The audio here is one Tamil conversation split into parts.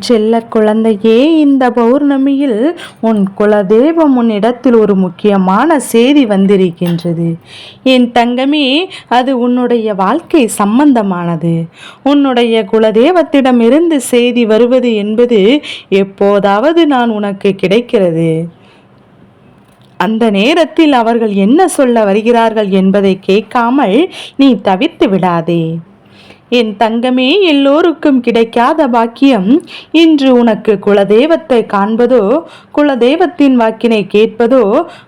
செல்ல குழந்தையே இந்த பௌர்ணமியில் உன் குலதெய்வம் உன்னிடத்தில் ஒரு முக்கியமான செய்தி வந்திருக்கின்றது. என் தங்கமே அது உன்னுடைய வாழ்க்கை சம்பந்தமானது. உன்னுடைய குலதெய்வத்திடமிருந்து செய்தி வருவது என்பது எப்போதாவது நான் உனக்கு கிடைக்கிறது. அந்த நேரத்தில் அவர்கள் என்ன சொல்ல வருகிறார்கள் என்பதை கேட்காமல் நீ தவிர்த்து விடாதே. என் தங்கமே எல்லோருக்கும் கிடைக்காத பாக்கியம். இன்று உனக்கு குலதெய்வத்தை காண்பதோ குலதெய்வத்தின் வாக்கினை கேட்பதோ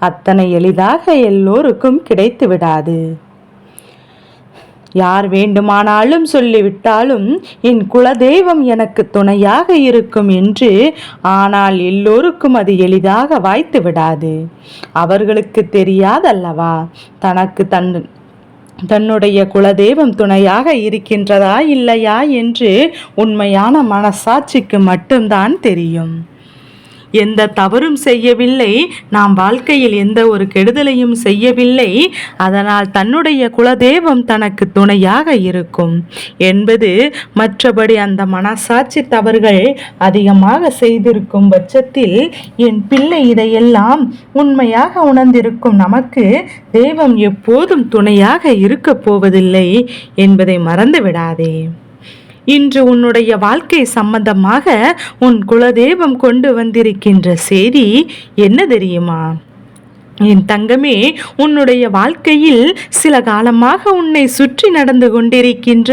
அத்தனை எளிதாக எல்லோருக்கும் கிடைத்து விடாது யார் வேண்டுமானாலும் சொல்லிவிட்டாலும் என் குலதெய்வம் எனக்கு துணையாக இருக்கும் என்று ஆனால் எல்லோருக்கும் அது எளிதாக வாய்த்து விடாது அவர்களுக்கு தெரியாதல்லவா? தனக்கு தன் தன்னுடைய குலதெய்வம் துணையாக இருக்கின்றதா இல்லையா என்று உண்மையான மனசாட்சிக்கு மட்டும்தான் தெரியும். எந்த தவறும் செய்யவில்லை நாம் வாழ்க்கையில் எந்த ஒரு கெடுதலையும் செய்யவில்லை. அதனால் தன்னுடைய குலதெய்வம் தனக்கு துணையாக இருக்கும். என்பது மற்றபடி அந்த மனசாட்சி தவறுகள் அதிகமாக செய்திருக்கும் பட்சத்தில் என் பிள்ளை இதையெல்லாம் உண்மையாக உணர்ந்திருக்கும் நமக்கு தெய்வம் எப்போதும் துணையாக இருக்கப் போவதில்லை என்பதை மறந்து விடாதே இன்று உன்னுடைய வாழ்க்கை சம்பந்தமாக உன் குலதெய்வம் கொண்டு வந்திருக்கின்ற செய்தி என்ன தெரியுமா? என் தங்கமே உன்னுடைய வாழ்க்கையில் சில காலமாக உன்னை சுற்றி நடந்து கொண்டிருக்கின்ற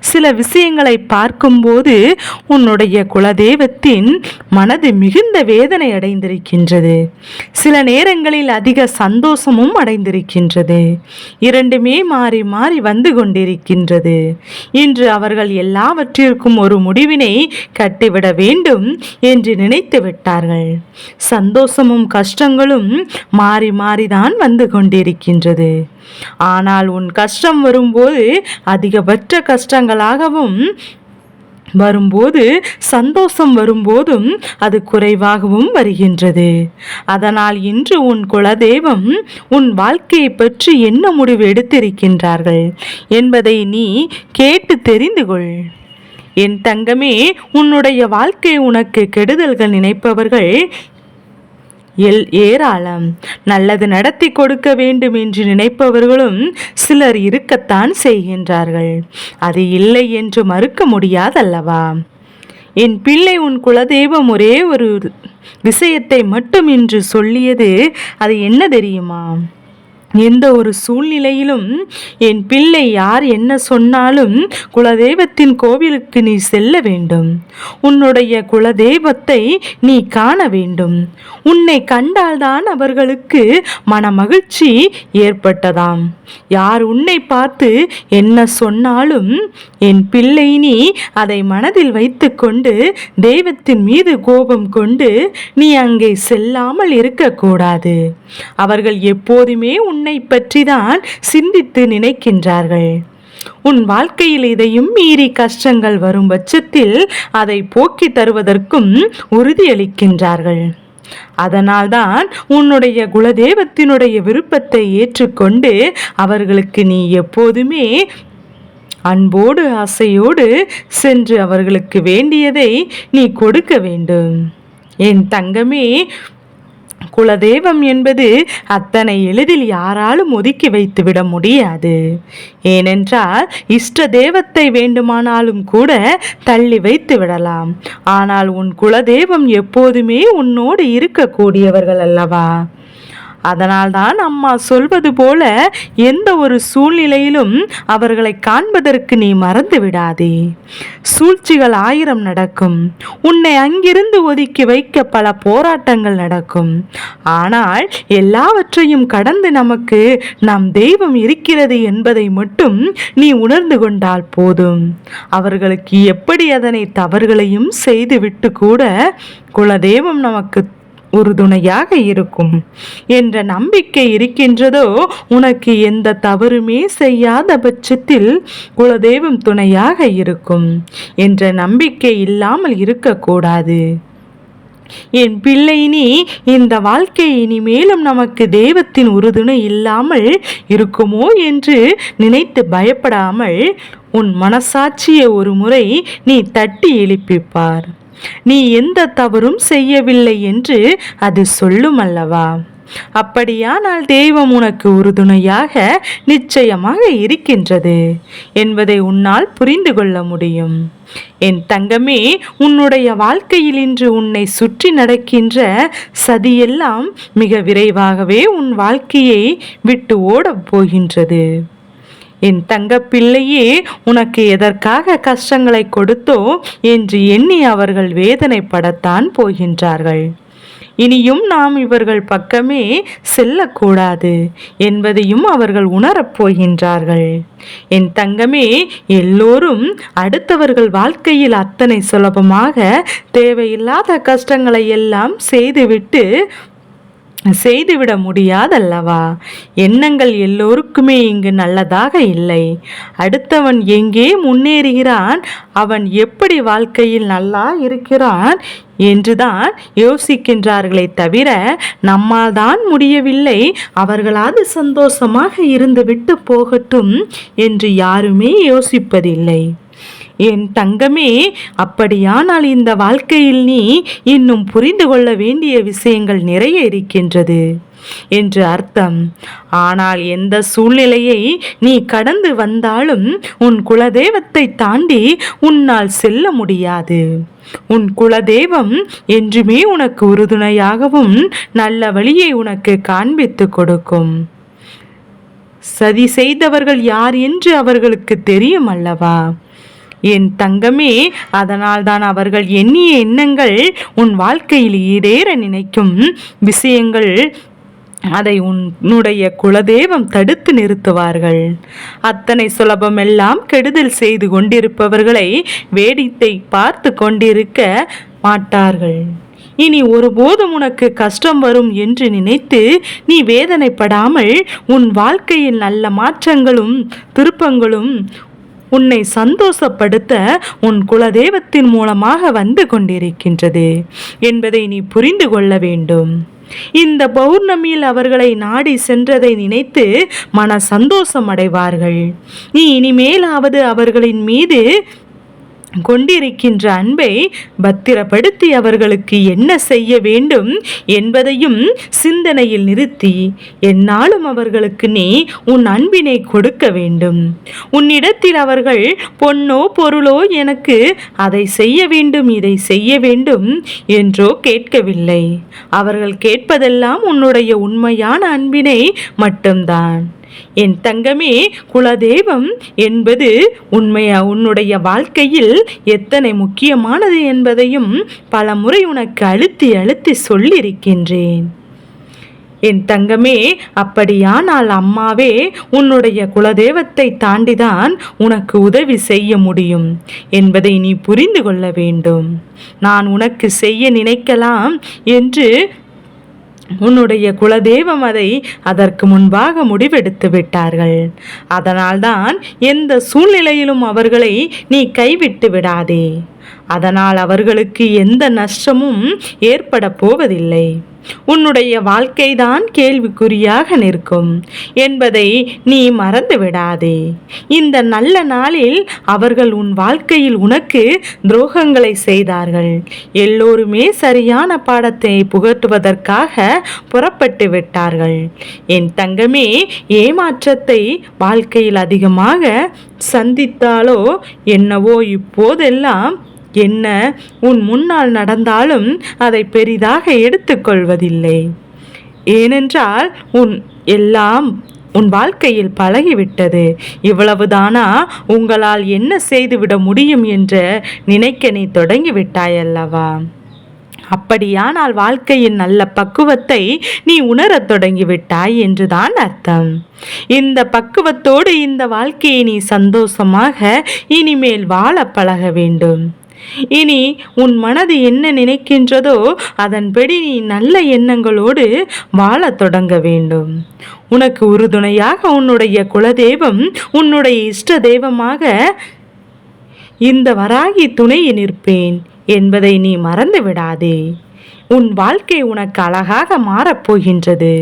சில விஷயங்களை பார்க்கும்போது உன்னுடைய குலதெய்வத்தின் மனது மிகுந்த வேதனை அடைந்திருக்கின்றது. சில நேரங்களில் அதிக சந்தோஷமும் அடைந்திருக்கின்றது. இரண்டுமே மாறி மாறி வந்து கொண்டிருக்கின்றது. இன்று அவர்கள் எல்லாவற்றிற்கும் ஒரு முடிவினை கட்டிவிட வேண்டும் என்று நினைத்து விட்டார்கள். சந்தோஷமும் கஷ்டங்களும் மாறி மாறி மாறிதான் வந்து கொண்டிருக்கின்றது. ஆனால் உன் கஷ்டம் வரும்போது அதிகபட்ச கஷ்டங்களாகவும் வரும்போது சந்தோஷம் வரும்போதும் அது குறைவாகவும் வருகின்றது. அதனால் இன்று உன் குலதெய்வம் உன் வாழ்க்கையை பற்றி என்ன முடிவு எடுத்திருக்கின்றார்கள் என்பதை நீ கேட்டு தெரிந்து கொள். என் தங்கமே உன்னுடைய வாழ்க்கை உனக்கு கெடுதல்கள் நினைப்பவர்கள் எல் ஏராளம். நல்லது நடத்தி கொடுக்க வேண்டும் என்று நினைப்பவர்களும் சிலர் இருக்கத்தான் செய்கின்றார்கள். அது இல்லை என்று மறுக்க முடியாதல்லவா? என் பிள்ளை உன் குலதெய்வம் ஒரே ஒரு விஷயத்தை மட்டும் என்று சொல்லியது அது என்ன தெரியுமா? எந்த ஒரு சூழ்நிலையிலும் என் பிள்ளை யார் என்ன சொன்னாலும் குலதெய்வத்தின் கோவிலுக்கு நீ செல்ல வேண்டும். உன்னுடைய குலதெய்வத்தை நீ காண வேண்டும். உன்னை கண்டால்தான் அவர்களுக்கு மன மகிழ்ச்சி ஏற்பட்டதாம். யார் உன்னை பார்த்து என்ன சொன்னாலும் என் பிள்ளை நீ அதை மனதில் வைத்துக்கொண்டு தெய்வத்தின் மீது கோபம் கொண்டு நீ அங்கே செல்லாமல் இருக்கக்கூடாது. அவர்கள் எப்போதுமே உன் உன்னை பற்றிதான் சிந்தித்து நினைக்கின்றார்கள். உன் வாழ்க்கையில் இதையும் மீறி கஷ்டங்கள் வரும் பட்சத்தில் அதை போக்கி தருவதற்கும் உறுதியளிக்கின்றார்கள். அதனால்தான் உன்னுடைய குலதெய்வத்தினுடைய விருப்பத்தை ஏற்றுக்கொண்டு அவர்களுக்கு நீ எப்போதுமே அன்போடு ஆசையோடு சென்று அவர்களுக்கு வேண்டியதை நீ கொடுக்க வேண்டும். என் தங்கமே குலதெய்வம் என்பது அத்தனை எளிதில் யாராலும் ஒதுக்கி வைத்துவிட முடியாது. ஏனென்றால் இஷ்ட தெய்வத்தை வேண்டுமானாலும் கூட தள்ளி வைத்து விடலாம். ஆனால் உன் குலதெய்வம் எப்போதுமே உன்னோடு இருக்கக்கூடியவர்கள் அல்லவா? அதனால்தான் அம்மா சொல்வது போல எந்த ஒரு சூழ்நிலையிலும் அவர்களை காண்பதற்கு நீ மறந்து விடாதே. சூழ்ச்சிகள் ஆயிரம் நடக்கும். உன்னை அங்கிருந்து ஒதுக்கி வைக்க பல போராட்டங்கள் நடக்கும். ஆனால் எல்லாவற்றையும் கடந்து நமக்கு நம் தெய்வம் இருக்கிறது என்பதை மட்டும் நீ உணர்ந்து கொண்டால் போதும். அவர்களுக்கு எப்படி அதனை தவறுகளையும் செய்துவிட்டு கூட குலதெய்வம் நமக்கு உறுதுணையாக இருக்கும். என்ற நம்பிக்கை இருக்கின்றதோ உனக்கு எந்த தவறுமே செய்யாத பட்சத்தில் குலதெய்வம் துணையாக இருக்கும் என்ற நம்பிக்கை இல்லாமல் இருக்கக்கூடாது. என் பிள்ளை நீ இந்த வாழ்க்கை இனிமேலும் நமக்கு தெய்வத்தின் உறுதுணை இல்லாமல் இருக்குமோ என்று நினைத்து பயப்படாமல் உன் மனசாட்சியை ஒரு முறை நீ தட்டி எழுப்பிப்பார். நீ எந்த தவறும் செய்யவில்லை என்று அது சொல்லும் அல்லவா? அப்படியானால் தெய்வம் உனக்கு உறுதுணையாக நிச்சயமாக இருக்கின்றது என்பதை உன்னால் புரிந்து கொள்ள முடியும். என் தங்கமே உன்னுடைய வாழ்க்கையில் இன்று உன்னை சுற்றி நடக்கின்ற சதியெல்லாம் மிக விரைவாகவே உன் வாழ்க்கையை விட்டு ஓடப் போகின்றது. என் தங்கப்பிள்ளையே உனக்கு எதற்காக கஷ்டங்களை கொடுத்தோ என்று எண்ணி அவர்கள் வேதனைப்படத்தான் போகின்றார்கள். இனியும் நாம் இவர்கள் பக்கமே செல்லக்கூடாது என்பதையும் அவர்கள் உணரப் போகின்றார்கள். என் தங்கமே எல்லோரும் அடுத்தவர்கள் வாழ்க்கையில் அத்தனை சுலபமாக தேவையில்லாத கஷ்டங்களை எல்லாம் செய்துவிட்டு செய்துவிட முடியாதல்லவா? எண்ணங்கள் எல்லோருக்குமே இங்கு நல்லதாக இல்லை. அடுத்தவன் எங்கே முன்னேறுகிறான்? அவன் எப்படி வாழ்க்கையில் நல்லா இருக்கிறான்? என்றுதான் யோசிக்கின்றார்களே தவிர நம்மால் தான் முடியவில்லை. அவர்களாவது சந்தோஷமாக இருந்துவிட்டு போகட்டும் என்று யாருமே யோசிப்பதில்லை. என் தங்கமே அப்படியானால் இந்த வாழ்க்கையில் நீ இன்னும் புரிந்து கொள்ள வேண்டிய விஷயங்கள் நிறைய இருக்கின்றது. என்று அர்த்தம். ஆனால் எந்த சூழ்நிலையை நீ கடந்து வந்தாலும் உன் குலதெய்வத்தை தாண்டி உன்னால் செல்ல முடியாது. உன் குலதெய்வம் என்றுமே உனக்கு உறுதுணையாகவும் நல்ல வழியை உனக்கு காண்பித்து கொடுக்கும். சதி செய்தவர்கள் யார் என்று அவர்களுக்கு தெரியும் அல்லவா? என் தங்கமே அதனால்தான் அவர்கள் எண்ணிய எண்ணங்கள் உன் வாழ்க்கையில் ஈடேற நினைக்கும். விஷயங்கள் அதை உன்னுடைய குலதெய்வம் தடுத்து நிறுத்துவார்கள். அத்தனை சுலபமெல்லாம் கெடுதல் செய்து கொண்டிருப்பவர்களை வேடித்தை பார்த்து கொண்டிருக்க மாட்டார்கள். இனி ஒருபோதும் உனக்கு கஷ்டம் வரும் என்று நினைத்து நீ வேதனைப்படாமல் உன் வாழ்க்கையில் நல்ல மாற்றங்களும் திருப்பங்களும் உன்னை சந்தோஷப்படுத்த உன் குலதெய்வத்தின் மூலமாக வந்து கொண்டிருக்கின்றது என்பதை நீ புரிந்து கொள்ள வேண்டும். இந்த பௌர்ணமியில் அவர்களை நாடி சென்றதை நினைத்து மன சந்தோஷம் அடைவார்கள். நீ இனிமேலாவது அவர்களின் மீது கொண்டிருக்கின்ற அன்பை பத்திரப்படுத்தி அவர்களுக்கு என்ன செய்ய வேண்டும் என்பதையும் சிந்தனையில் நிறுத்தி என்னாலும் அவர்களுக்கு நீ உன் அன்பினை கொடுக்க வேண்டும். உன்னிடத்தில் அவர்கள் பொன்னோ பொருளோ எனக்கு அதை செய்ய வேண்டும் இதை செய்ய வேண்டும் என்றோ கேட்கவில்லை. அவர்கள் கேட்பதெல்லாம் உன்னுடைய உண்மையான அன்பினை மட்டும்தான். என் தங்கமே குலதெய்வம் என்பது உண்மையா? உன்னுடைய வாழ்க்கையில் எத்தனை முக்கியமானது என்பதையும் பல முறை உனக்கு அழுத்தி அழுத்தி சொல்லியிருக்கின்றேன். என் தங்கமே அப்படியானால் அம்மாவே உன்னுடைய குலதெய்வத்தை தாண்டிதான் உனக்கு உதவி செய்ய முடியும் என்பதை நீ புரிந்து கொள்ள வேண்டும். நான் உனக்கு செய்ய நினைக்கலாம் என்று உன்னுடைய குலதெய்வம் அதை அதற்கு முன்பாக முடிவெடுத்து விட்டார்கள். அதனால்தான் எந்த சூழ்நிலையிலும் அவர்களை நீ கைவிட்டு விடாதே. அதனால் அவர்களுக்கு எந்த நஷ்டமும் ஏற்பட போவதில்லை. உன்னுடைய வாழ்க்கைதான் கேள்விக்குறியாக நிற்கும் என்பதை நீ மறந்து விடாதே இந்த நல்ல நாளில் அவர்கள் உன் வாழ்க்கையில் உனக்கு துரோகங்களை செய்தார்கள். எல்லோருமே சரியான பாடத்தை புகட்டுவதற்காக புறப்பட்டு விட்டார்கள். என் தங்கமே ஏமாற்றத்தை வாழ்க்கையில் அதிகமாக சந்தித்தாலோ என்னவோ இப்போதெல்லாம் என்ன? உன் முன்னால் நடந்தாலும் அதை பெரிதாக எடுத்துக்கொள்வதில்லை. ஏனென்றால் உன் எல்லாம் உன் வாழ்க்கையில் பழகிவிட்டது. இவ்வளவுதானா? உங்களால் என்ன செய்துவிட முடியும் என்று நினைக்க நீ தொடங்கிவிட்டாயல்லவா? அப்படியானால் வாழ்க்கையின் நல்ல பக்குவத்தை நீ உணரத் தொடங்கிவிட்டாய் என்றுதான் அர்த்தம். இந்த பக்குவத்தோடு இந்த வாழ்க்கையை நீ சந்தோஷமாக இனிமேல் வாழ பழக வேண்டும். இனி உன் மனது என்ன நினைக்கின்றதோ அதன்படி நீ நல்ல எண்ணங்களோடு வாழத் தொடங்க வேண்டும். உனக்கு உறுதுணையாக உன்னுடைய குலதெய்வம் உன்னுடைய இஷ்ட தெய்வமாக இந்த வராகி துணையை நிற்பேன் என்பதை நீ மறந்து விடாதே. உன் வாழ்க்கை உனக்கு அழகாக மாறப்போகின்றது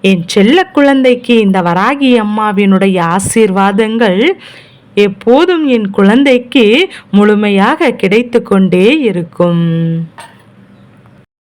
என் செல்ல குழந்தைக்கு இந்த வராகி அம்மாவினுடைய ஆசீர்வாதங்கள் எப்போதும் என் குழந்தைக்கு முழுமையாக கிடைத்து கொண்டே இருக்கும்.